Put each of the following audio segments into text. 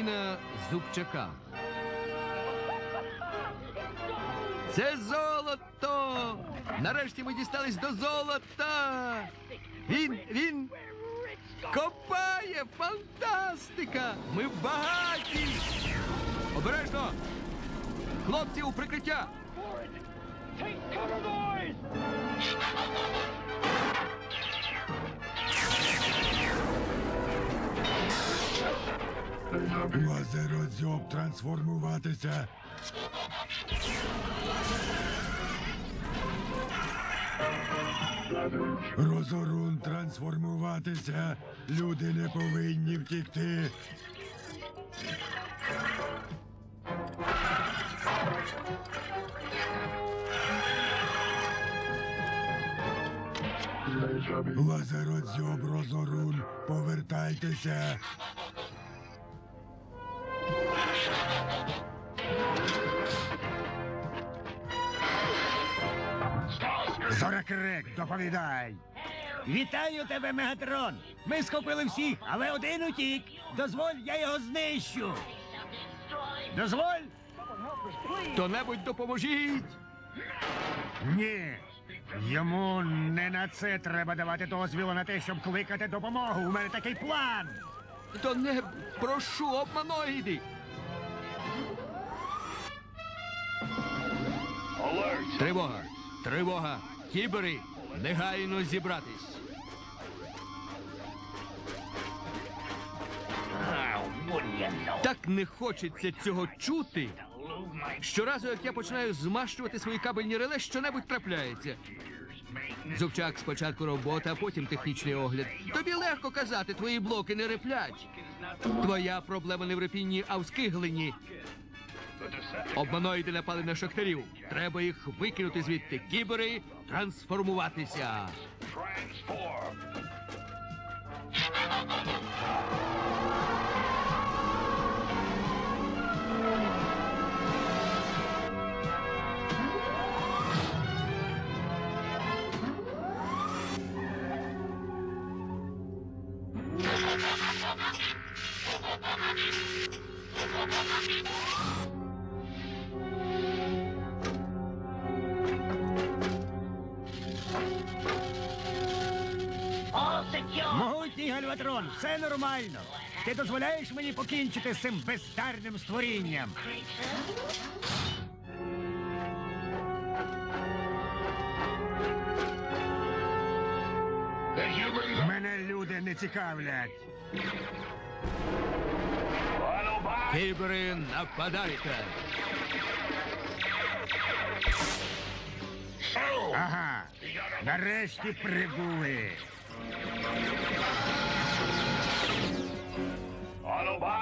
Зміна Зубчака. Це золото! Нарешті ми дістались до золота! Він, він копає! Фантастика! Ми багаті! Обережно! Хлопці у прикриття! Лазерозьоб трансформуватися. Розорун трансформуватися. Люди не повинні втікти. Лазерозьоб Розорун, повертайтеся. Доповідай. Вітаю тебе, Мегатрон! Ми схопили всіх, але один утік. Дозволь, я його знищу. Дозволь? Хто-небудь допоможіть! Ні. Йому не на це треба давати дозвіл, а на те, щоб кликати допомогу. У мене такий план. Хто-небудь, прошу, обманоїди! Тривога! Тривога! Кібери! Негайно зібратись! Так не хочеться цього чути. Щоразу, як я починаю змащувати свої кабельні реле, щонебудь трапляється. Зубчак спочатку робота, а потім технічний огляд. Тобі легко казати, твої блоки не реплять. Твоя проблема не в репінні, а в скиглені. Обманоїди напали на шахтарів. Треба їх викинути звідти. Кібери трансформуватися. Гальватрон, все нормально. Ти дозволяєш мені покінчити з цим бездарним створінням. Мене люди не цікавлять. Кібери нападайте. Ага, нарешті прибули.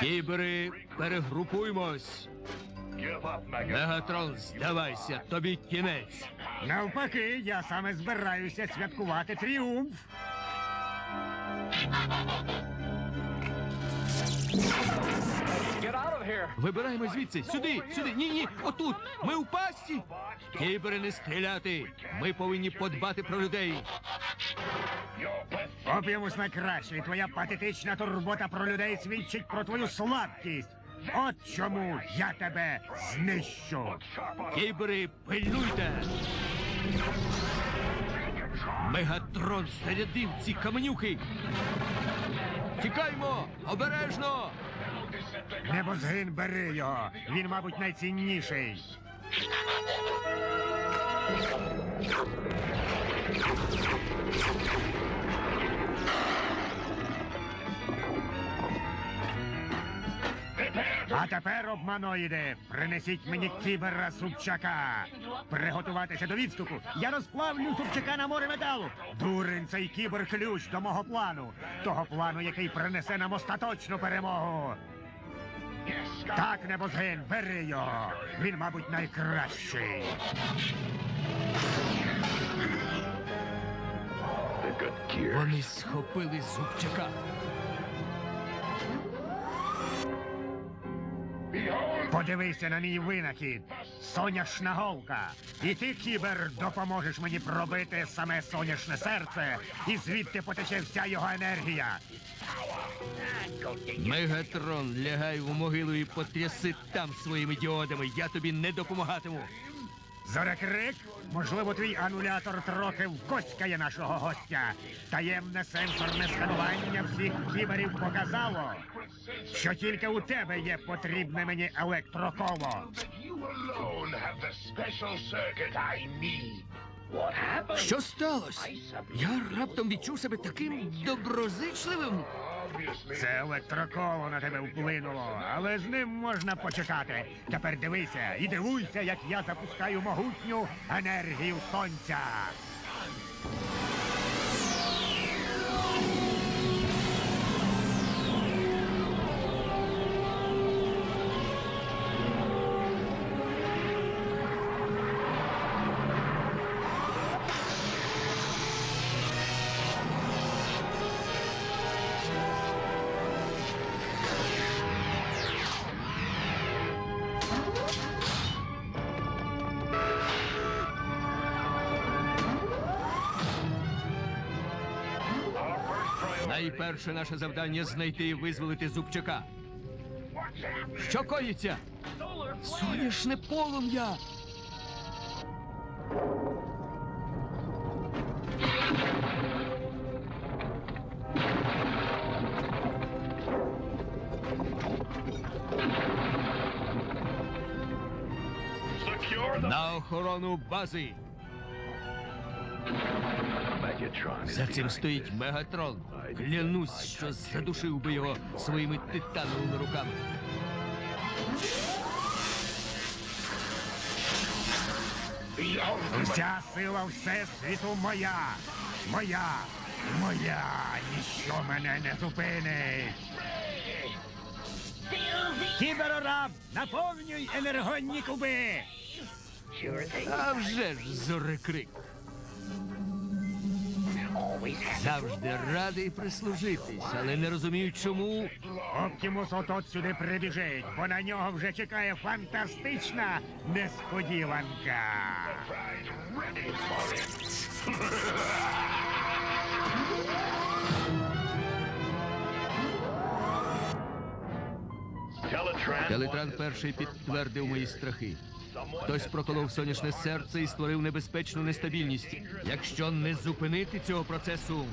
Кібери, перегрупуймось. Мегатрон, здавайся, тобі кінець. Навпаки, я саме збираюся святкувати тріумф. Вибираємо звідси. Сюди, сюди. Ні, ні, отут. Ми у пастці. Кібери не стріляти. Ми повинні подбати про людей. Опіумус найкращий. Твоя патетична турбота про людей свідчить про твою слабкість. От чому я тебе знищу. Кібери, пильнуйте. Мегатрон зарядив ці каменюки. Тікаймо! Обережно! Небозгин бери його. Він, мабуть, найцінніший. А тепер, обманоїди, принесіть мені кібера Субчака. Приготуватися до відступу. Я розплавлю Субчака на море металу. Дурень цей кібер ключ до мого плану. Того плану, який принесе нам остаточну перемогу. Так, небозгин, бери його. Він, мабуть, найкращий. Вони схопили зубчака. Подивися на мій винахід. соняшна голка. І ти, кібер, допоможеш мені пробити саме соняшне серце, і звідти потече вся його енергія. Мегатрон, лягай у могилу і потряси там своїми діодами. Я тобі не допомагатиму. Зорекрик, можливо, твій анулятор трохи вкоцькає нашого гостя. Таємне сенсорне сканування всіх кіберів показало, що тільки у тебе є потрібне мені електроколо. Що сталося? Я раптом відчув себе таким доброзичливим. Це електроколо на тебе вплинуло, але з ним можна почекати. Тепер дивися і дивуйся, як я запускаю могутню енергію сонця. Найперше наше завдання знайти і визволити зубчака. Що коїться? Соняшне полум'я. На охорону бази. За цим стоїть Мегатрон. Клянусь, що задушив би його своїми титановими руками. Вся сила всесвіту моя. Моя. Моя. Ніщо мене не зупинить. Кіберораб, наповнюй енергонні куби. А вже ж зорекрик. Завжди радий прислужитись, але не розумію, чому. Оптімус от сюди прибіжить, бо на нього вже чекає фантастична несподіванка. Телетран перший підтвердив мої страхи. Хтось проколов сонячне серце і створив небезпечну нестабільність. Якщо не зупинити цього процесу,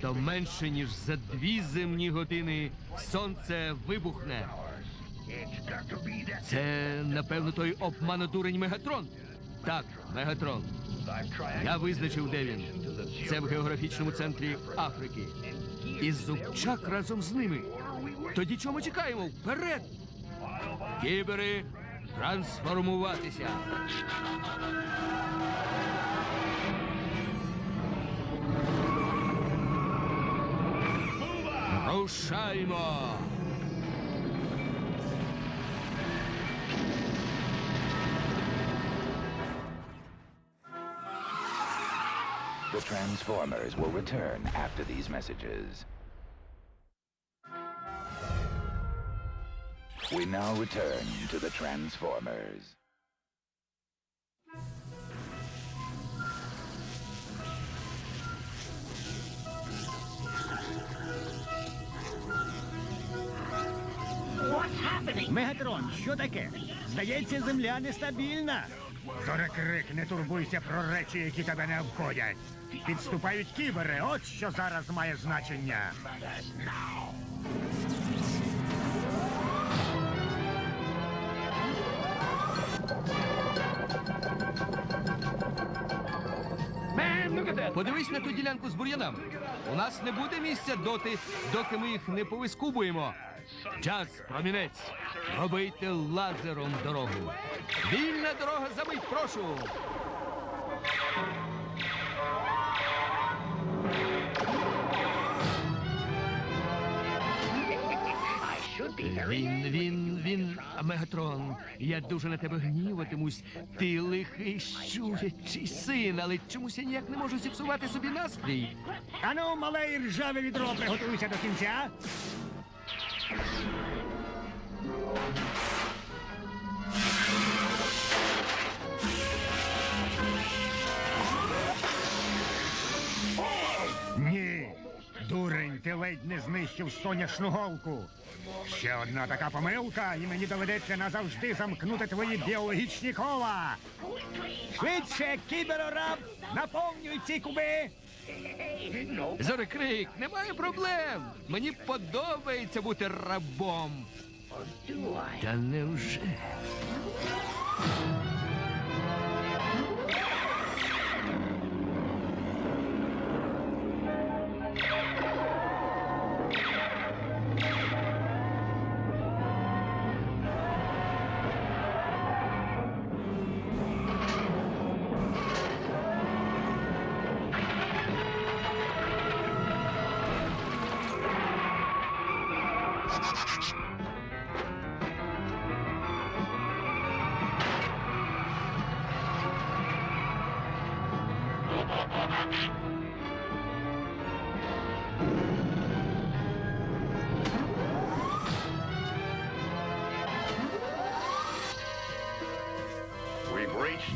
то менше ніж за дві земні години сонце вибухне. Це, напевно, той обманодурень Мегатрон. Так, Мегатрон. Я визначив, де він. Це в географічному центрі Африки. І Зубчак разом з ними. Тоді чому чекаємо? Вперед! Кібери, трансформуватися. Рушаймо! The Transformers will return after these messages. We now return to the Transformers. Мегатрон, що таке? Здається, земля нестабільна. Зорекрик, не турбуйся про речі, які тебе не обходять. Підступають кібери, от що зараз має значення. Подивись на ту ділянку з бур'янами. У нас не буде місця доти, доки ми їх не повискубуємо. Час, промінець. Робийте лазером дорогу. Вільна дорога за мить, прошу. Мегатрон, я дуже на тебе гніватимусь. Ти лихий щурячий син, але чомусь я ніяк не можу зіпсувати собі настрій. Ану, мале і ржаве відро, приготуйся до кінця. Дурень, ти ледь не знищив соняшну голку. Ще одна така помилка, і мені доведеться назавжди замкнути твої біологічні кола. Швидше, кіберораб, наповнюй ці куби. Зорекрик, немає проблем. Мені подобається бути рабом. Та невже?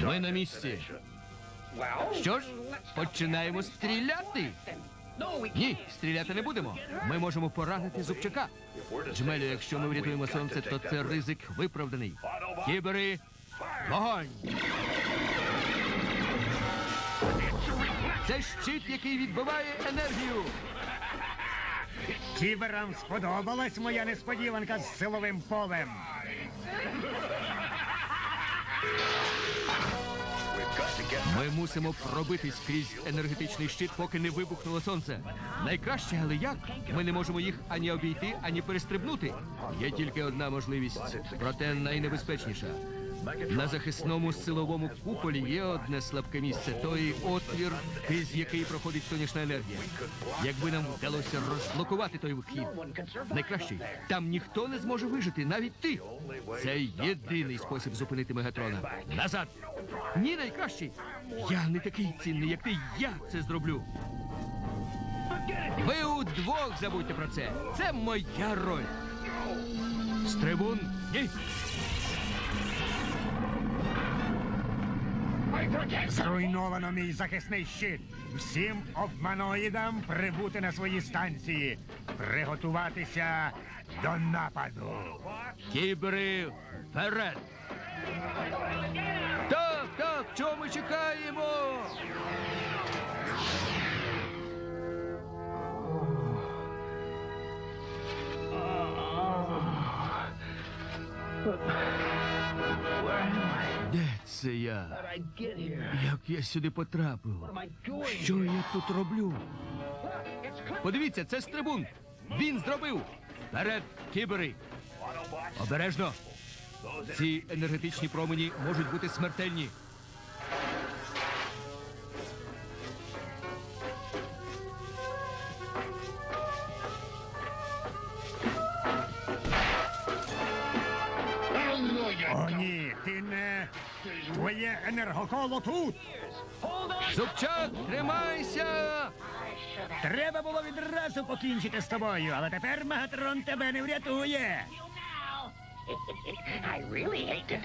Ми на місці. Що ж, починаємо стріляти. Ні, стріляти не будемо. Ми можемо поранити зубчака. Джмелю, якщо ми врятуємо сонце, то це ризик виправданий. Кібери, вогонь! Це щит, який відбиває енергію. Кіберам сподобалась моя несподіванка з силовим полем. Ми мусимо пробитись крізь енергетичний щит, поки не вибухнуло сонце. Найкраще, але як? Ми не можемо їх ані обійти, ані перестрибнути. Є тільки одна можливість, проте найнебезпечніша. На захисному силовому куполі є одне слабке місце, той отвір, крізь який проходить сонячна енергія. Якби нам вдалося розблокувати той вхід, найкращий, там ніхто не зможе вижити, навіть ти. Це єдиний спосіб зупинити Мегатрона. Назад! Ні, найкращий. Я не такий цінний, як ти. Я це зроблю. Ви удвох забудьте про це. Це моя роль. Стрибун, ні. Зруйновано мій захисний щит. Всім обманоїдам прибути на свої станції. Приготуватися до нападу. Кібери вперед! Так, так, чого ми чекаємо? Де це я? Як я сюди потрапив? Що я тут роблю? Подивіться, це стрибун. Він зробив. Вперед, кібери! Обережно! Ці енергетичні промені можуть бути смертельні. Твоє енергоколо тут. Зубчак, тримайся! Треба було відразу покінчити з тобою, але тепер Мегатрон тебе не врятує.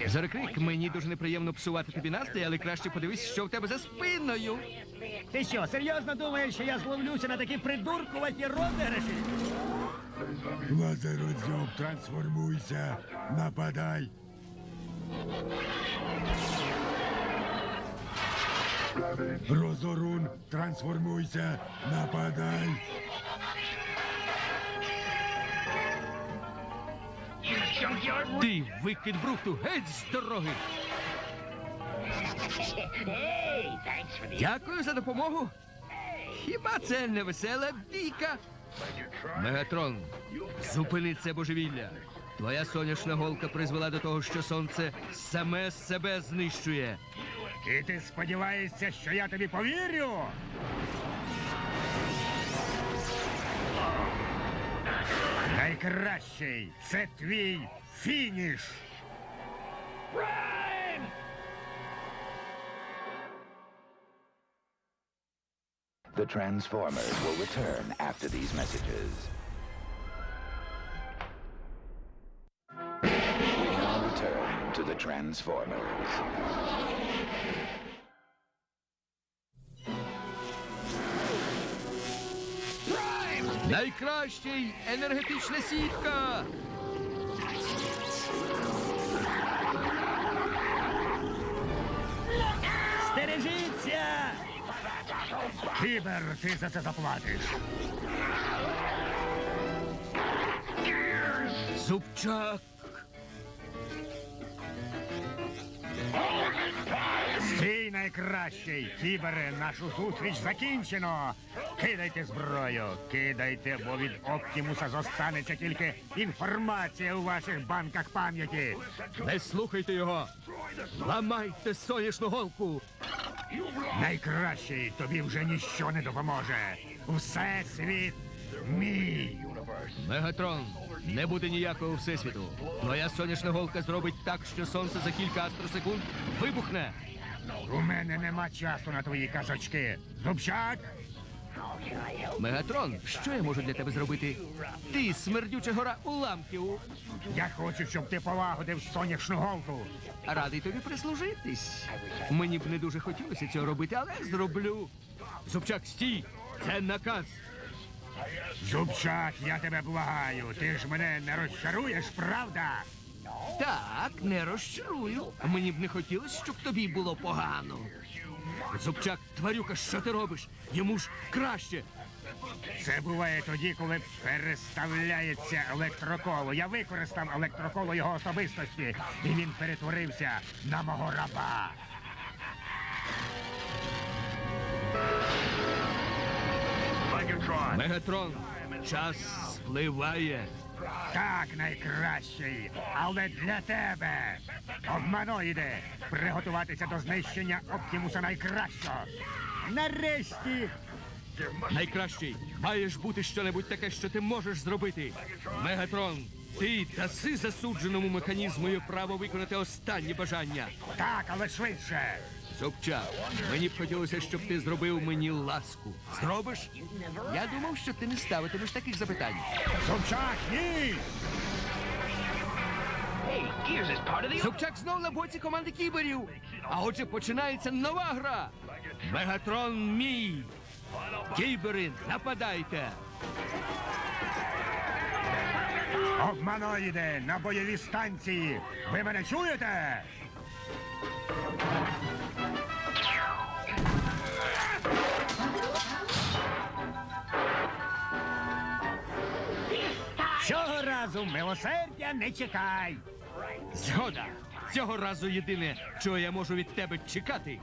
Зарекрик, мені дуже неприємно псувати тобі настрій, але краще подивись, що в тебе за спиною. Ти що, серйозно думаєш, що я зловлюся на такі придуркуваті розіграші? Лазеродзьоб, трансформуйся, нападай. Розорун, трансформуйся, нападай. Ти викид брухту, геть з дороги. Дякую за допомогу. Хіба це не весела бійка? Мегатрон, зупини це божевілля. Твоя соняшна голка призвела до того, що сонце саме себе знищує. І ти сподіваєшся, що я тобі повірю? Найкращий це твій фініш. The Transformers will return after these messages. Transformers. Найкращий енергетична сітка. Стережіться! Кібер, ти за це заплатиш. Зубчак. Стій найкращий! Кібере, нашу зустріч закінчено! Кидайте зброю, кидайте, бо від Оптімуса зостанеться тільки інформація у ваших банках пам'яті. Не слухайте його. Ламайте соняшну голку. Найкращий тобі вже ніщо не допоможе. Всесвіт мій. Мегатрон, не буде ніякого всесвіту. Твоя соняшна голка зробить так, що сонце за кілька астросекунд вибухне. У мене нема часу на твої казочки. Зубчак, Мегатрон, що я можу для тебе зробити? Ти смердюча гора уламків. я хочу, щоб ти полагодив сонячну голку. Радий тобі прислужитись. Мені б не дуже хотілося цього робити, але зроблю. Зубчак, стій! Це наказ. Зубчак, я тебе благаю. Ти ж мене не розчаруєш, правда? Так, не розчарую. Мені б не хотілося, щоб тобі було погано. Зубчак, тварюка, що ти робиш? Йому ж краще. Це буває тоді, коли переставляється електроколо. Я використав електроколо його особистості, і він перетворився на мого раба. Мегатрон, час спливає. Так, найкращий, але для тебе. Обманоїде, приготуватися до знищення Оптімуса найкращого. Нарешті Найкращий, маєш бути щонебудь таке, що ти можеш зробити. Мегатрон, ти даси засудженому механізмою право виконати останнє бажання. так, але швидше. Зубчак, мені б хотілося, щоб ти зробив мені ласку. Зробиш? Я думав, що ти не ставитимеш таких запитань. Зубчак, ні! Зубчак знов на боці команди кіберів. А отже починається нова гра. Мегатрон мій. Кібери, нападайте. Обманоїде на бойові станції. Ви мене чуєте? Разу милосердя не чекай. Згода. Цього разу єдине, чого я можу від тебе чекати,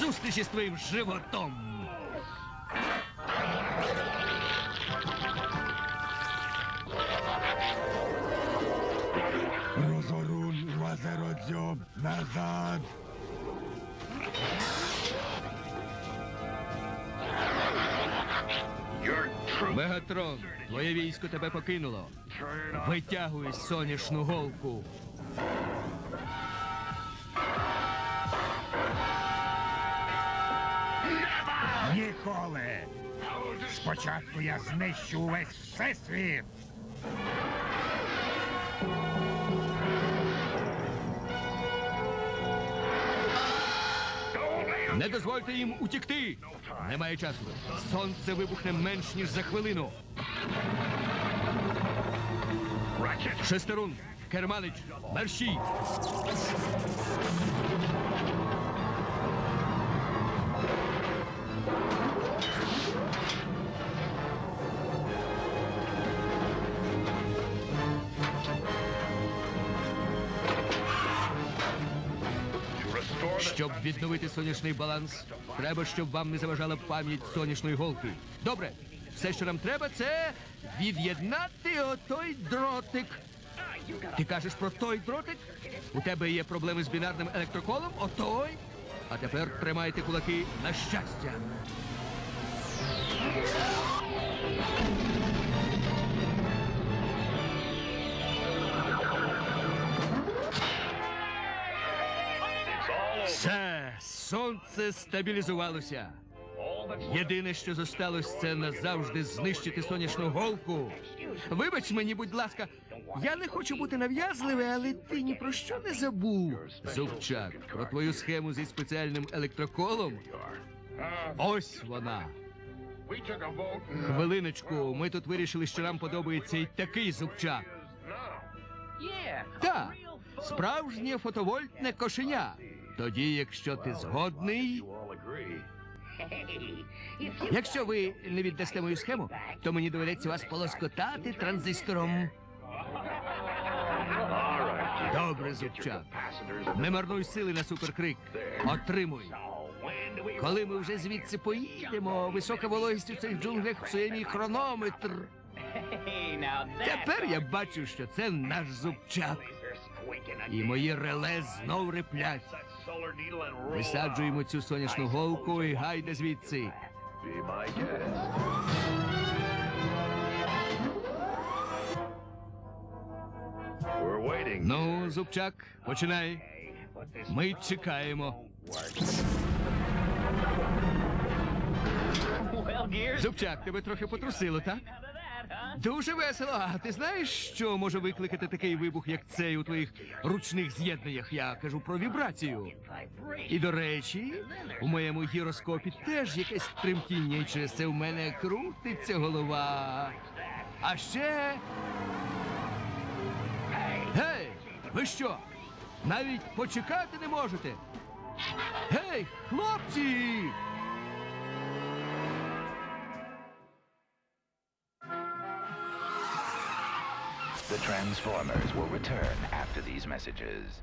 зустрічі з твоїм животом. Розорун лазеродзьоб назад. Мегатрон, твоє військо тебе покинуло. Витягуй соняшну голку. Ніколи. Спочатку я знищу увесь всесвіт. Не дозвольте їм утікти. Немає часу. Сонце вибухне менш ніж за хвилину. Шестерун, Керманич, мерщій. Щоб відновити сонячний баланс, треба, щоб вам не заважала пам'ять сонячної голки. Добре, все, що нам треба, це від'єднати отой дротик. Ти кажеш про той дротик? У тебе є проблеми з бінарним електроколом? Отой? А тепер тримайте кулаки на щастя. Сонце стабілізувалося. Єдине, що зосталось, це назавжди знищити сонячну голку. Вибач мені, будь ласка, я не хочу бути нав'язливий, але ти ні про що не забув. Зубчак, про твою схему зі спеціальним електроколом. Ось вона. Хвилиночку, ми тут вирішили, що нам подобається і такий зубчак. Так, справжнє фотовольтне кошеня. Тоді, якщо ти згодний. Якщо ви не віддасте мою схему, то мені доведеться вас полоскотати транзистором. Добре, зубчак. Не марнуй сили на суперкрик. Отримуй. Коли ми вже звідси поїдемо, висока вологість у цих джунглях псує мій хронометр. Тепер я бачу, що це наш зубчак. І мої реле знов реплять. Висаджуємо цю сонячну голку і гайде звідси. Ну, зубчак, починай. Ми чекаємо. Зубчак, тебе трохи потрусило, так? Дуже весело. А ти знаєш, що може викликати такий вибух, як цей у твоїх ручних з'єднаннях? Я кажу про вібрацію. І до речі, у моєму гіроскопі теж якесь тремтіння, і через це в мене крутиться голова. А ще. Гей, ви що? Навіть почекати не можете? Гей, хлопці! The Transformers will return after these messages.